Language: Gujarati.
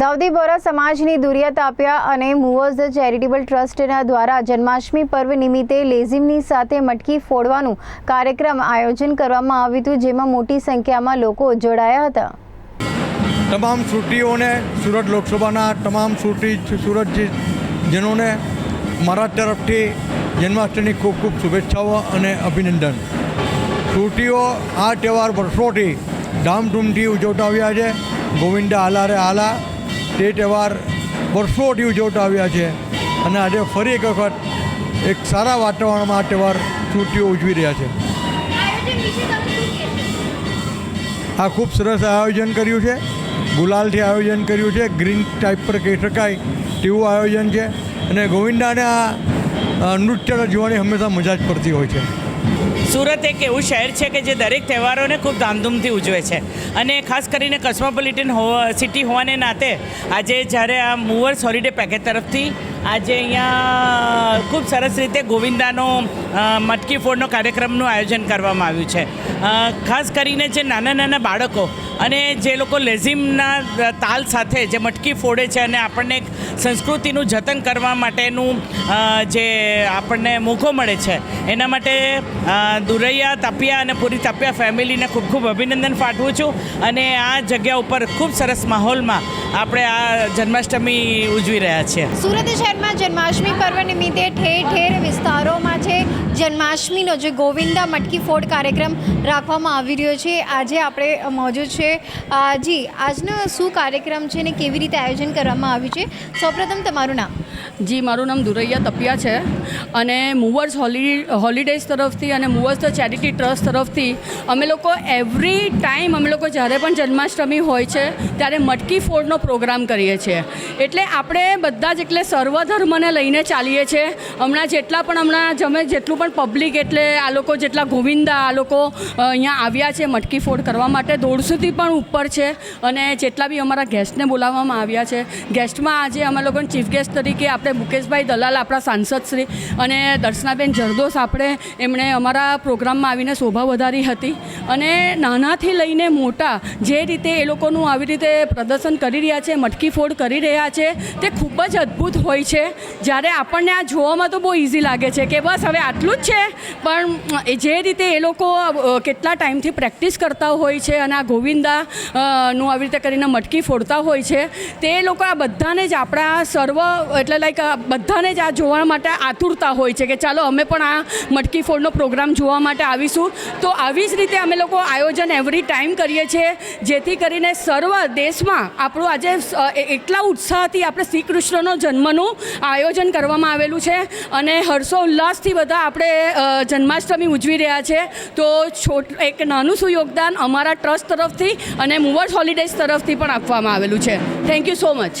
દાઉદી બોરા સમાજની દુરિયા તાપ્યા અને મૂવર્સ ધ ચેરિટેબલ ટ્રસ્ટના દ્વારા જન્માષ્ટમી પર્વ નિમિત્તે લેઝિમની સાથે મટકી ફોડવાનું કાર્યક્રમ આયોજન કરવામાં આવ્યું હતું, જેમાં મોટી સંખ્યામાં લોકો જોડાયા હતા. તમામ સુરતીઓને સુરત લોકસભાના તમામ સુટી સુરત જનોને મારા તરફથી જન્માષ્ટમીની ખૂબ ખૂબ શુભેચ્છાઓ અને અભિનંદન. સુરતીઓ આ તહેવાર વર્ષોથી ધામધૂમથી ઉજવતા આવ્યા છે. ગોવિંદા આલા રે આલા તે તહેવાર વર્ષોથી ઉજવતા આવ્યા છે. અને આજે ફરી એક વખત એક સારા વાતાવરણમાં આ તહેવાર છૂટીઓ ઉજવી રહ્યા છે. આ ખૂબ સરસ આયોજન કર્યું છે. ગુલાલથી આયોજન કર્યું છે. ગ્રીન ટાઈપ પર કહી શકાય તેવું આયોજન છે. અને ગોવિંદાને આ અ, નૃત્ય જોવાની હંમેશા મજા જ પડતી હોય છે. સુરત એક એવું શહેર છે કે જે દરેક તહેવારોને ખૂબ ધામધૂમથી ઉજવે છે. અને ખાસ કરીને કસ્મોપોલિટન સિટી હોવાને નાતે આજે જ્યારે આ મૂવર્સ હોલિડે પેકેજ તરફથી આજે અહીંયા ખૂબ સરસ રીતે ગોવિંદાનો મટકી ફોડનો કાર્યક્રમનું આયોજન કરવામાં આવ્યું છે. ખાસ કરીને જે નાના નાના બાળકો અને જે લોકો લેઝિમના તાલ સાથે જે મટકી ફોડે છે અને આપણને સંસ્કૃતિનું જતન કરવા માટેનું જે આપણને મોકો મળે છે, એના માટે દુરૈયા, તપિયા અને પૂરી તપિયા ફેમિલીને ખૂબ ખૂબ અભિનંદન પાઠવું છું. અને આ જગ્યા ઉપર ખૂબ સરસ માહોલમાં આપણે આ જન્માષ્ટમી ઉજવી રહ્યા છીએ. સુરત શહેરમાં જન્માષ્ટમી પર્વ નિમિત્તે ઠેર ઠેર વિસ્તારોમાં છે. જન્માષ્ટમીનો જે ગોવિંદા મટકી ફોડ કાર્યક્રમ રાખવામાં આવી રહ્યો છે. આજે આપણે મોજૂદ છે. જી, આજનો શું કાર્યક્રમ છે ને કેવી રીતે આયોજન કરવામાં આવ્યું છે? સૌપ્રથમ તમારું નામ. જી, મારું નામ દુરૈયા તપિયા છે અને મૂવર્સ હોલી, હોલિડેઝ તરફથી અને મૂવર્સ ધ ચેરિટી ટ્રસ્ટ તરફથી અમે લોકો એવરી ટાઈમ અમે લોકો જ્યારે પણ જન્માષ્ટમી હોય છે ત્યારે મટકી ફોડનો પ્રોગ્રામ કરીએ છીએ. એટલે આપણે બધા જ એટલે સર્વધર્મને લઈને ચાલીએ છીએ. હમણાં જેટલા પણ હમણાં જમે જેટલું પણ પબ્લિક એટલે આ લોકો જેટલા ગોવિંદા, આ લોકો અહીંયા આવ્યા છે મટકી ફોડ કરવા માટે દોઢસોથી પણ ઉપર છે અને જેટલા બી અમારા ગેસ્ટને બોલાવવામાં આવ્યા છે. ગેસ્ટમાં આજે અમે લોકોને ચીફ ગેસ્ટ તરીકે આપણે મુકેશભાઈ દલાલ, આપણા સાંસદ શ્રી અને દર્શનાબેન જરદોસ આપણે એમણે અમારા પ્રોગ્રામમાં આવીને શોભા વધારી હતી અને નાનાથી લઈને મોટા જે રીતે એ લોકોનું આવી રીતે પ્રદર્શન કરી રહ્યા છે, મટકી ફોડ કરી રહ્યા છે, તે ખૂબ જ અદ્ભુત હોય છે. જ્યારે આપણને આ જોવામાં તો બહુ ઇઝી લાગે છે કે બસ હવે આટલું જ છે, પણ જે રીતે એ લોકો કેટલા ટાઈમથી પ્રેક્ટિસ કરતા હોય છે અને આ ગોવિંદા નું આવી રીતે કરીને મટકી ફોડતા હોય છે, તે લોકો આ બધાને જ આપણા સર્વ, એટલે લાઈક બધાને જ આ જોવા માટે આતુરતા હોય છે કે ચાલો અમે પણ આ મટકી ફોડનો પ્રોગ્રામ જોવા માટે આવીશું. તો આવી જ રીતે અમે લોકો આયોજન એવરી ટાઈમ કરીએ છીએ, જેથી કરીને સર્વ દેશમાં આપણું આજે એટલા ઉત્સાહથી આપણે શ્રી કૃષ્ણનો જન્મનું આયોજન કરવામાં આવેલું છે અને હર્ષોલ્લાસથી બધા આપણે અ, જન્માષ્ટમી ઉજવી રહ્યા છે તો છોટ એક નાનું શું યોગદાન અમારા ટ્રસ્ટ તરફથી અને મૂવર્સ હોલિડેઝ તરફથી પણ આપવામાં આવેલું છે. Thank you so much